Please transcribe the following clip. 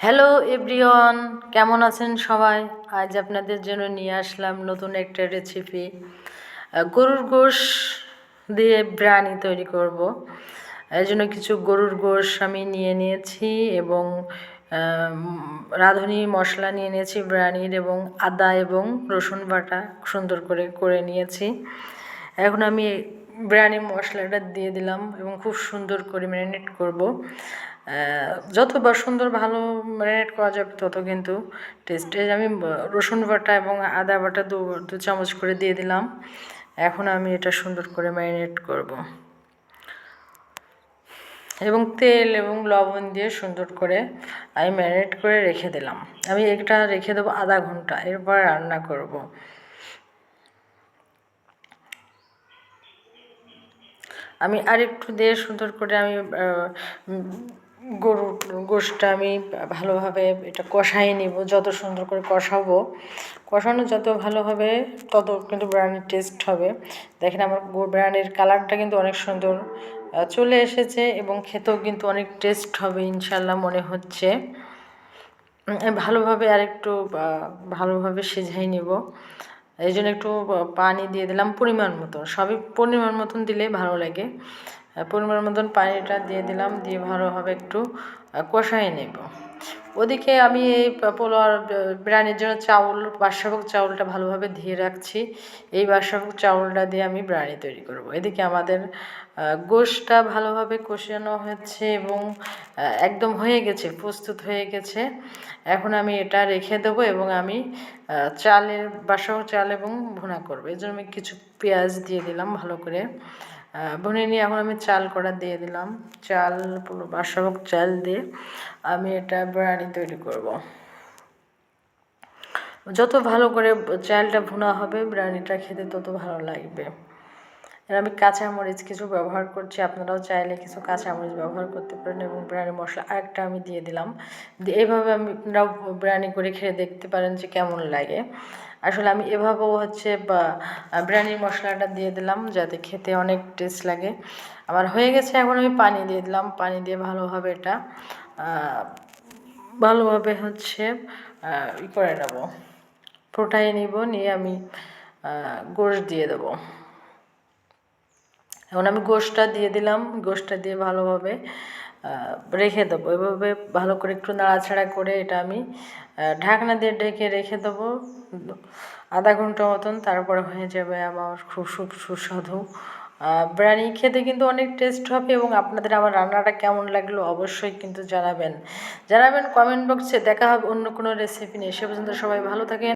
Hello everyone কেমন আছেন সবাই? আজ আপনাদের জন্য নিয়ে আসলাম নতুন একটা রেসিপি গরুর গোশ দিয়ে বিরিয়ানি তৈরি করব। এই জন্য কিছু গরুর গোশ আমি নিয়ে নিয়েছি এবং রাঁধুনি মশলা নিয়ে নিয়েছি বিরিয়ানির এবং আদা এবং রসুন বাটা সুন্দর করে করে নিয়েছি। এখন আমি বিরিয়ানি মশলাটা দিয়ে দিলাম এবং খুব সুন্দর করে ম্যারিনেট করব। যতবার সুন্দর ভালো ম্যারিনেট করা যাবে তত কিন্তু টেস্টে আমি রসুন বাটা এবং আদা বাটা দু দু চামচ করে দিয়ে দিলাম। এখন আমি এটা সুন্দর করে ম্যারিনেট করব। এবং তেল এবং লবণ দিয়ে সুন্দর করে আমি ম্যারিনেট করে রেখে দিলাম। আমি এটা রেখে দেবো আধা ঘণ্টা, এরপর রান্না করব। আমি আরেকটু দিয়ে সুন্দর করে আমি গরুর গোশটা আমি ভালোভাবে এটা কষাই নিব, যত সুন্দর করে কষাবো। কষানো যত ভালো হবে, তত কিন্তু বিরিয়ানির টেস্ট হবে। দেখেন আমার বিরিয়ানির কালারটা কিন্তু অনেক সুন্দর চলে এসেছে এবং খেতেও কিন্তু অনেক টেস্ট হবে ইনশাল্লাহ মনে হচ্ছে। ভালোভাবে আরেকটু ভালোভাবে সিঝাই নিব। এই জন্য একটু পানি দিয়ে দিলাম পরিমাণ মতন সবই পরিমাণ মতন দিলে ভালো লাগে। পরিমাণ মতন পানিটা দিয়ে দিলাম, দিয়ে ভালোভাবে একটু কষাই নেব। ওদিকে আমি এই পোলার বিরিয়ানির জন্য চাউল, বাদশাভোগ চাউলটা ভালোভাবে ধুয়ে রাখছি। এই বাদশাভোগ চাউলটা দিয়ে আমি বিরিয়ানি তৈরি করব। এদিকে আমাদের গোশটা ভালোভাবে কষানো হয়েছে এবং একদম হয়ে গেছে, প্রস্তুত হয়ে গেছে। এখন আমি এটা রেখে দেবো এবং আমি চালের বাসাও চাল এবং ভুনা করব। এই জন্য আমি কিছু পেঁয়াজ দিয়ে দিলাম ভালো করে। ভুনে নিয়ে এখন আমি চাল কড়া দিয়ে দিলাম। চাল, পুরো বাসাভোগ চাল দিয়ে আমি এটা বিরিয়ানি তৈরি করব। যত ভালো করে চালটা ভুনা হবে, বিরিয়ানিটা খেতে তত ভালো লাগবে। আমি কাঁচামরিচ কিছু ব্যবহার করছি, আপনারাও চাইলে কিছু কাঁচামরিচ ব্যবহার করতে পারেন এবং বিরিয়ানি মশলা আরেকটা আমি দিয়ে দিলাম। এইভাবে আমি আপনারাও বিরিয়ানি করে খেয়ে দেখতে পারেন যে কেমন লাগে। আসলে আমি এভাবেও হচ্ছে বিরিয়ানির মশলাটা দিয়ে দিলাম যাতে খেতে অনেক টেস্ট লাগে। আমার হয়ে গেছে, এখন আমি পানি দিয়ে দিলাম। পানি দিয়ে ভালোভাবে এটা ভালোভাবে হচ্ছে ই করে নেব। ফোটাই নিব, নিয়ে আমি গোশ দিয়ে দেবো। এখন আমি গোশটা দিয়ে দিলাম, গোশটা দিয়ে ভালোভাবে রেখে দেবো। এভাবে ভালো করে একটু নাড়াচাড়া করে এটা আমি ঢাকনা দিয়ে ঢেকে রেখে দেবো। আধা ঘণ্টা মতন তারপরে হয়ে যাবে আমার খুব সুস্বাদু। বিরিয়ানি খেতে কিন্তু অনেক টেস্ট হবে এবং আপনাদের আমার রান্নাটা কেমন লাগল অবশ্যই কিন্তু জানাবেন। জানাবেন কমেন্ট বক্সে দেখা হবে অন্য কোনো রেসিপি নিয়ে। সে পর্যন্ত সবাই ভালো থাকেন।